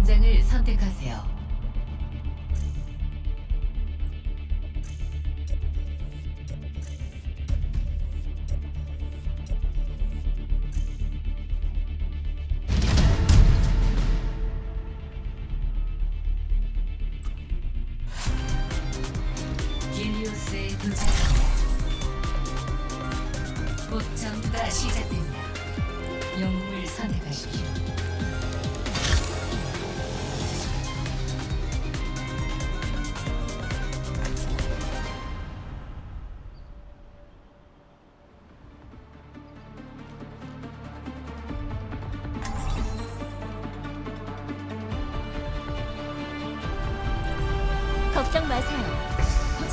전장을 선택하세요. 전투가 시작됩니다. 영웅을 선택하십시오.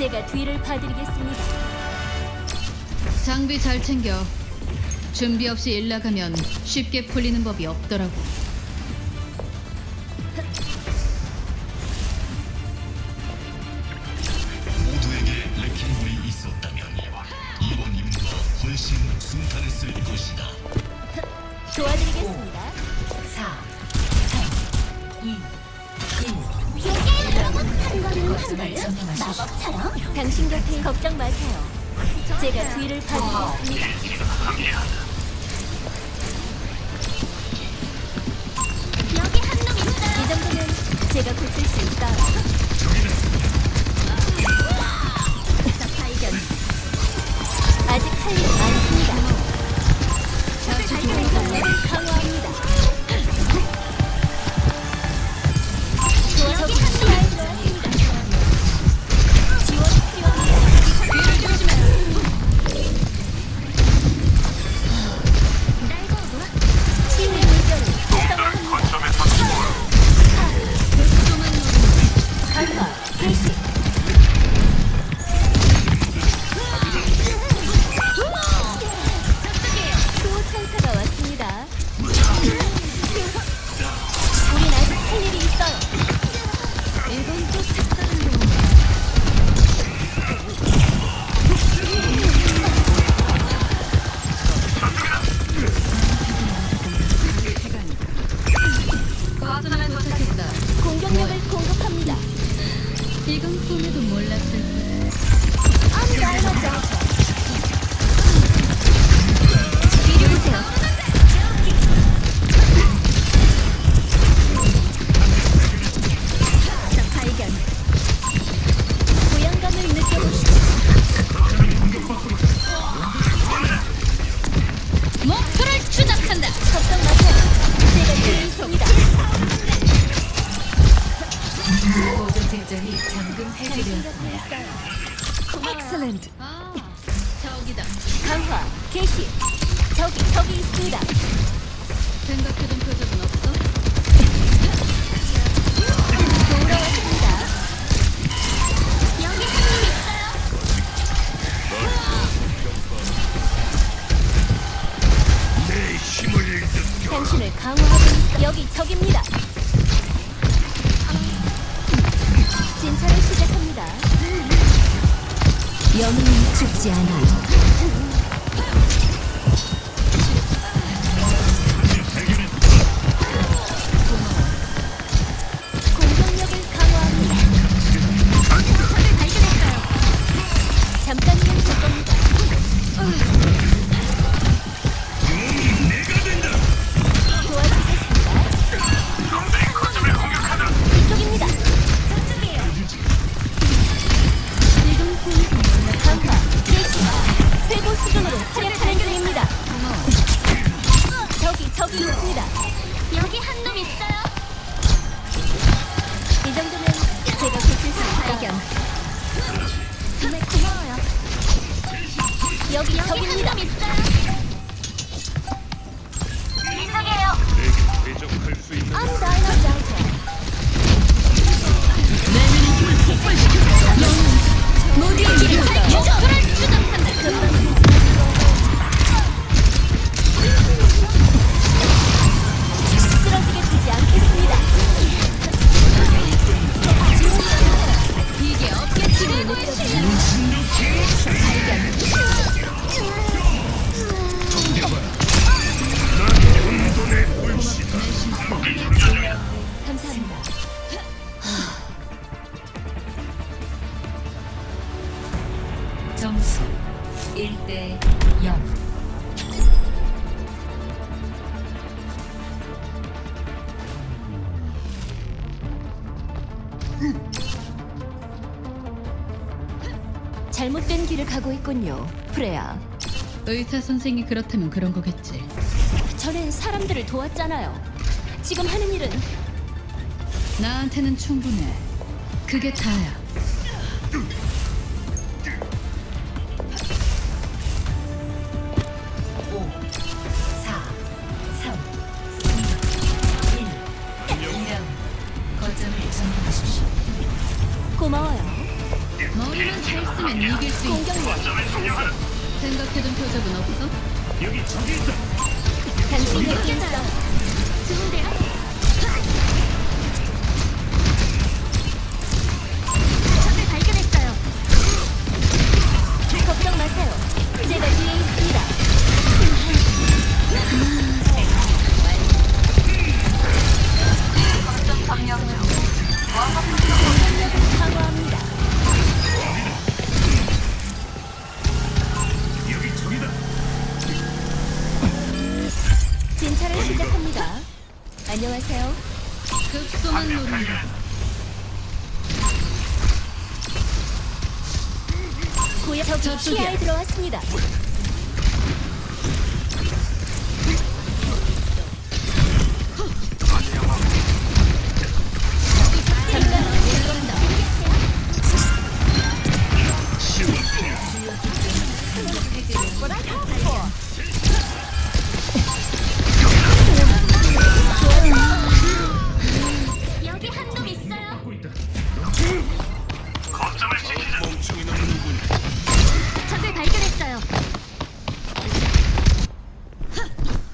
제가 뒤를 봐드리겠습니다. 장비 잘 챙겨. 준비 없이 일 나가면 쉽게 풀리는 법이 없더라고. 모두에게 레킹볼이 있었다면 이번 임무가 훨씬 순탄했을 것이다. 도와드리겠습니다. 거점을 점령하십시오. 당신 곁에 걱정 마세요. 제가 뒤를 봐드리겠습니다. 여기 한 놈 있어요. 이 정도면 제가 고칠 수 있어요. 엑셀런트. 아, 저기다. 강화, 개시. 저기, 저기 있습니다. 생각해둔 표적은 없 영웅은 죽지 않아요. 공격력을 강화합니다. 잠깐 수준 점수 1대 0. 잘못된 길을 가고 있군요, 프레야. 의사 선생이 그렇다면 그런 거겠지. 저는 사람들을 도왔잖아요. 지금 하는 일은 나한테는 충분해. 그게 다야. 생각해둔 표적은 없어? 당신에게 있어. 좋은데요? 저쪽이야. 시야에 들어왔습니다.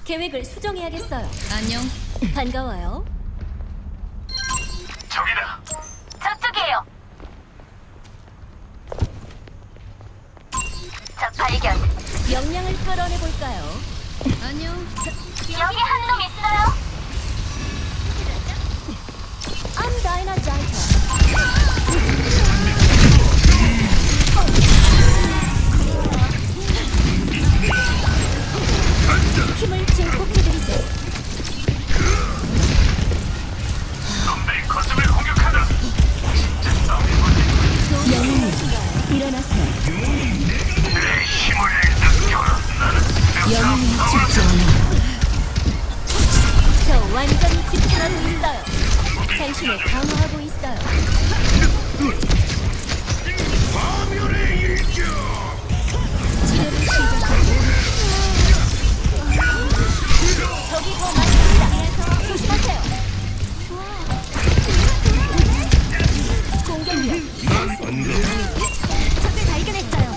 계획을 수정해야겠어요. 안녕. 반가워요. 저기다. 저쪽이에요. 적 발견. 역량을 끌어내 볼까요? 안녕. 여기 한 놈 있어요. I'm Dinah. 힘을 증폭해드리죠. 놈들이 거점을 공격한다. 영웅님, 일어나세요. 내 힘을 느껴라. 영웅이 죽지 않아. 저 완전히 집중하고 있어요. 당신을 강화하고 있어요. 파멸의 일격. 적이 더 많습니다. 조심하세요. 공격력. 적을 발견했어요.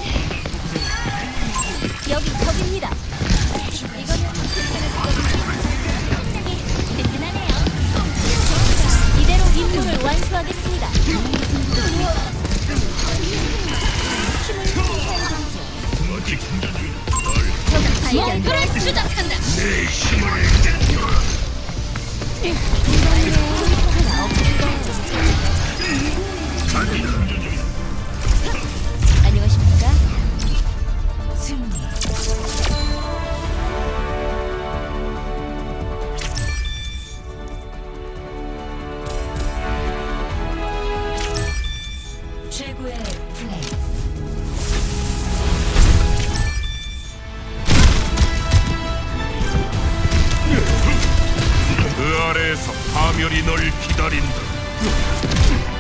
여기 적입니다. 이거는 든든하네요. 이대로 임무를 완수하겠습니다. 힘을 상쇄해드리죠. 발견. 시작한다. 내 힘을. 이 파멸이 널 기다린다.